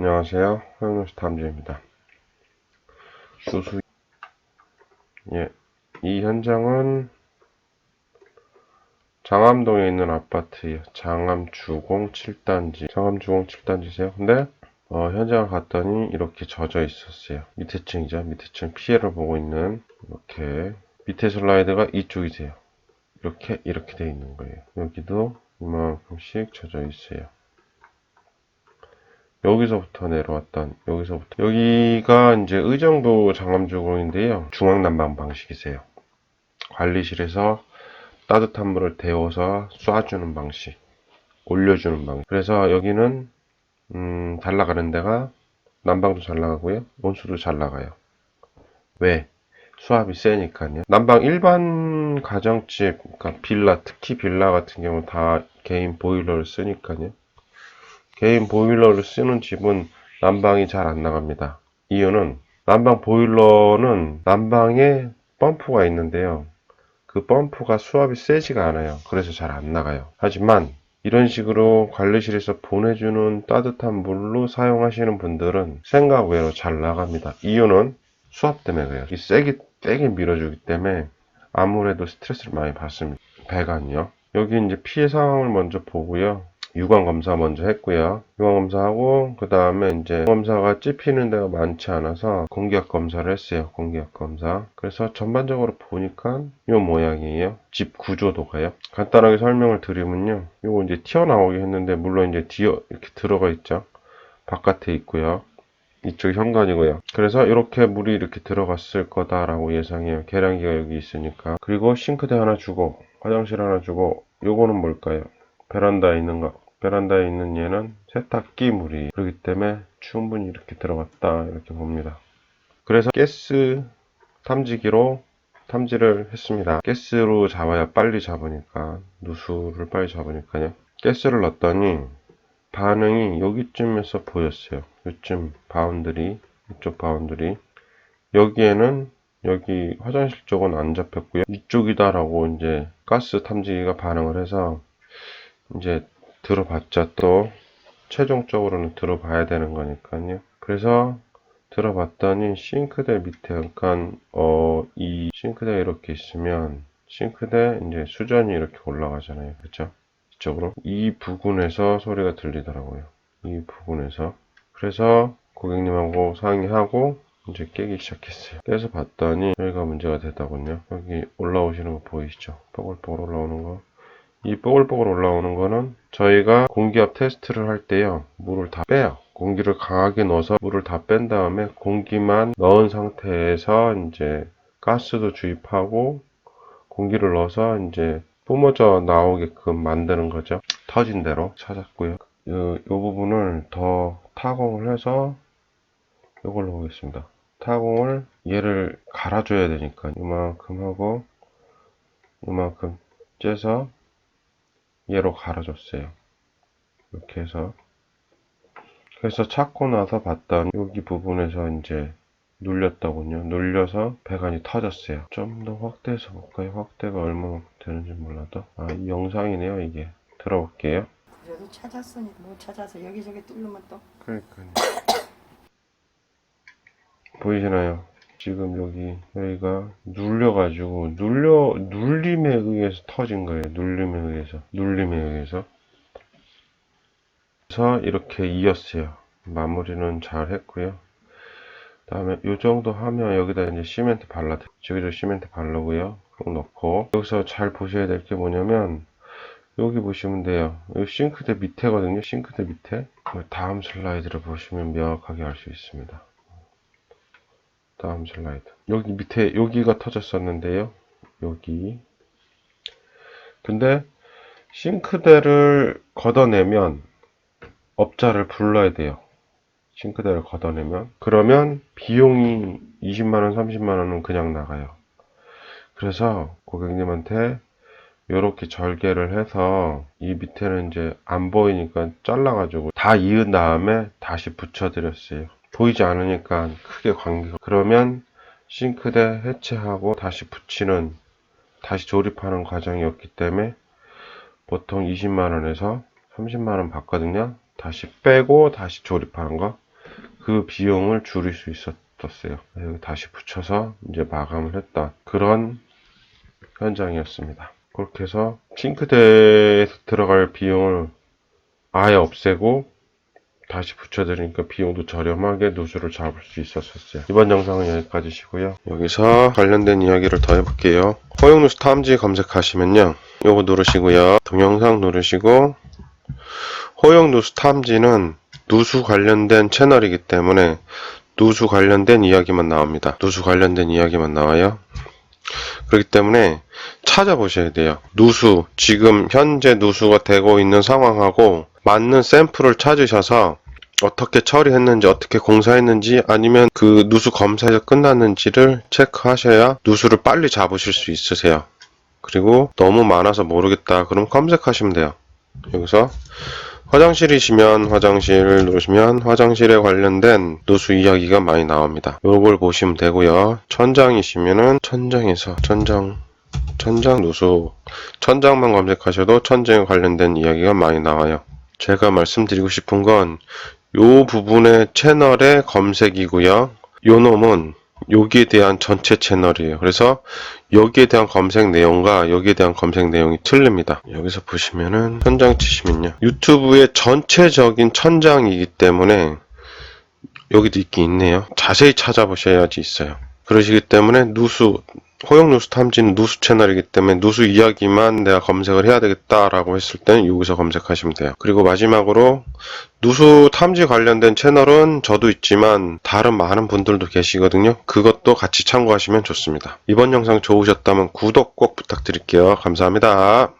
안녕하세요. 허영노스 탐지입니다. 수수, 예, 이 현장은 장암동에 있는 아파트예요. 장암 주공 7단지. 장암 주공 7단지세요. 근데 어, 현장을 갔더니 이렇게 젖어 있었어요. 밑에 층이죠. 밑에 층 피해를 보고 있는 이렇게 밑에 슬라이드가 이쪽이세요. 이렇게 이렇게 돼 있는 거예요. 여기도 이만큼씩 젖어 있어요. 여기서부터 내려왔던 여기서부터. 여기가 이제 의정부 장암주공인데요. 중앙 난방 방식이세요. 관리실에서 따뜻한 물을 데워서 쏴주는 방식 올려주는 방식. 그래서 여기는 음, 잘 나가는 데가 난방도 잘 나가고요. 온수도 잘 나가요. 왜? 수압이 세니까요. 난방 일반 가정집 그러니까 빌라 특히 빌라 같은 경우 다 개인 보일러를 쓰니까요 개인 보일러를 쓰는 집은 난방이 잘 안 나갑니다. 이유는 난방 보일러는 난방에 펌프가 있는데요. 그 펌프가 수압이 세지가 않아요. 그래서 잘 안 나가요. 하지만 이런 식으로 관리실에서 보내주는 따뜻한 물로 사용하시는 분들은 생각 외로 잘 나갑니다. 이유는 수압 때문에 그래요. 이 세게, 세게 밀어주기 때문에 아무래도 스트레스를 많이 받습니다. 배관이요. 여기 이제 피해 상황을 먼저 보고요. 유관 검사 먼저 했고요. 유관 검사하고 그 다음에 이제 검사가 찝히는 데가 많지 않아서 공기압 검사를 했어요. 공기압 검사. 그래서 전반적으로 보니까 이 모양이에요. 집 구조도가요. 간단하게 설명을 드리면요. 요거 이제 튀어나오게 했는데 물론 이제 뒤어 이렇게 들어가 있죠. 바깥에 있고요. 이쪽 현관이고요. 그래서 이렇게 물이 이렇게 들어갔을 거다라고 예상해요. 계량기가 여기 있으니까. 그리고 싱크대 하나 주고 화장실 하나 주고 요거는 뭘까요? 베란다에 있는 거. 베란다에 있는 얘는 세탁기 물이 그렇기 때문에 충분히 이렇게 들어갔다 이렇게 봅니다. 그래서 가스 탐지기로 탐지를 했습니다. 가스로 잡아야 빨리 잡으니까 누수를 빨리 잡으니까요. 가스를 넣었더니 반응이 여기쯤에서 보였어요. 이쯤 바운드리 이쪽 바운드리 여기에는 여기 화장실 쪽은 안 잡혔고요. 이쪽이다 라고 이제 가스 탐지기가 반응을 해서 이제 들어봤자 또 최종적으로는 들어봐야 되는 거니까요. 그래서 들어봤더니 싱크대 밑에 그러니까 어, 이 싱크대가 이렇게 있으면 싱크대 이제 수전이 이렇게 올라가잖아요. 그렇죠? 이쪽으로 이 부분에서 소리가 들리더라고요. 이 부분에서 그래서 고객님하고 상의하고 이제 깨기 시작했어요. 깨서 봤더니 여기가 문제가 되더군요. 여기 올라오시는 거 보이시죠? 뽀글뽀글 올라오는 거. 이 뽀글뽀글 올라오는 거는 저희가 공기압 테스트를 할 때요 물을 다 빼요. 공기를 강하게 넣어서 물을 다 뺀 다음에 공기만 넣은 상태에서 이제 가스도 주입하고 공기를 넣어서 이제 뿜어져 나오게끔 만드는 거죠. 터진 대로 찾았고요. 이, 이 부분을 더 타공을 해서 이걸로 보겠습니다. 타공을 얘를 갈아줘야 되니까 이만큼 하고 이만큼 째서 얘로 갈아줬어요. 이렇게 해서 그래서 찾고 나서 봤더니 여기 부분에서 이제 눌렸더군요. 눌려서 배관이 터졌어요. 좀 더 확대해서 볼까요? 확대가 얼마나 되는지 몰라도 아, 이 영상이네요, 이게. 들어볼게요. 그래도 찾았으니 못 찾아서 여기저기 뚫으면 또 그러니까요. 보이시나요? 지금 여기 여기가 눌려가지고 눌려 눌림에 의해서 터진 거예요. 눌림에 의해서 눌림에 의해서 그래서 이렇게 이었어요. 마무리는 잘 했고요. 다음에 이 정도 하면 여기다 이제 시멘트 발라 저기도 시멘트 바르고요. 꼭 넣고 여기서 잘 보셔야 될 게 뭐냐면 여기 보시면 돼요. 이 싱크대 밑에거든요. 싱크대 밑에 다음 슬라이드를 보시면 명확하게 알 수 있습니다. 다음 슬라이드. 여기 밑에 여기가 터졌었는데요. 여기. 근데 싱크대를 걷어내면 업자를 불러야 돼요. 싱크대를 걷어내면 그러면 비용이 20만원, 30만원은 그냥 나가요. 그래서 고객님한테 이렇게 절개를 해서 이 밑에는 이제 안 보이니까 잘라 가지고 다 이은 다음에 다시 붙여 드렸어요. 보이지 않으니까 크게 관계가 그러면 싱크대 해체하고 다시 붙이는 다시 조립하는 과정이었기 때문에 보통 20만원에서 30만원 받거든요 다시 빼고 다시 조립하는 거 그 비용을 줄일 수 있었어요. 다시 붙여서 이제 마감을 했던 그런 현장이었습니다. 그렇게 해서 싱크대에 들어갈 비용을 아예 없애고 다시 붙여드리니까 비용도 저렴하게 누수를 잡을 수 있었었어요. 이번 영상은 여기까지시고요. 여기서 관련된 이야기를 더 해볼게요. 허용누수 탐지 검색하시면요. 요거 누르시고요. 동영상 누르시고 허용누수 탐지는 누수 관련된 채널이기 때문에 누수 관련된 이야기만 나옵니다. 누수 관련된 이야기만 나와요. 그렇기 때문에 찾아보셔야 돼요. 누수, 지금 현재 누수가 되고 있는 상황하고 맞는 샘플을 찾으셔서 어떻게 처리했는지, 어떻게 공사했는지, 아니면 그 누수 검사에서 끝났는지를 체크하셔야 누수를 빨리 잡으실 수 있으세요. 그리고 너무 많아서 모르겠다. 그럼 검색하시면 돼요. 여기서 화장실이시면 화장실 누르시면 화장실에 관련된 누수 이야기가 많이 나옵니다. 요걸 보시면 되고요. 천장이시면은 천장에서 천장 천장 누수 천장만 검색하셔도 천장에 관련된 이야기가 많이 나와요. 제가 말씀드리고 싶은 건 요 부분의 채널의 검색이고요. 요 놈은 여기에 대한 전체 채널이에요. 그래서 여기에 대한 검색 내용과 여기에 대한 검색 내용이 틀립니다. 여기서 보시면은 천장 치시면요. 유튜브의 전체적인 천장이기 때문에 여기도 있긴 있네요. 자세히 찾아보셔야지 있어요. 그러시기 때문에 누수, 허용 누수 탐지는 누수 채널이기 때문에 누수 이야기만 내가 검색을 해야 되겠다라고 했을 때는 여기서 검색하시면 돼요. 그리고 마지막으로 누수 탐지 관련된 채널은 저도 있지만 다른 많은 분들도 계시거든요. 그것도 같이 참고하시면 좋습니다. 이번 영상 좋으셨다면 구독 꼭 부탁드릴게요. 감사합니다.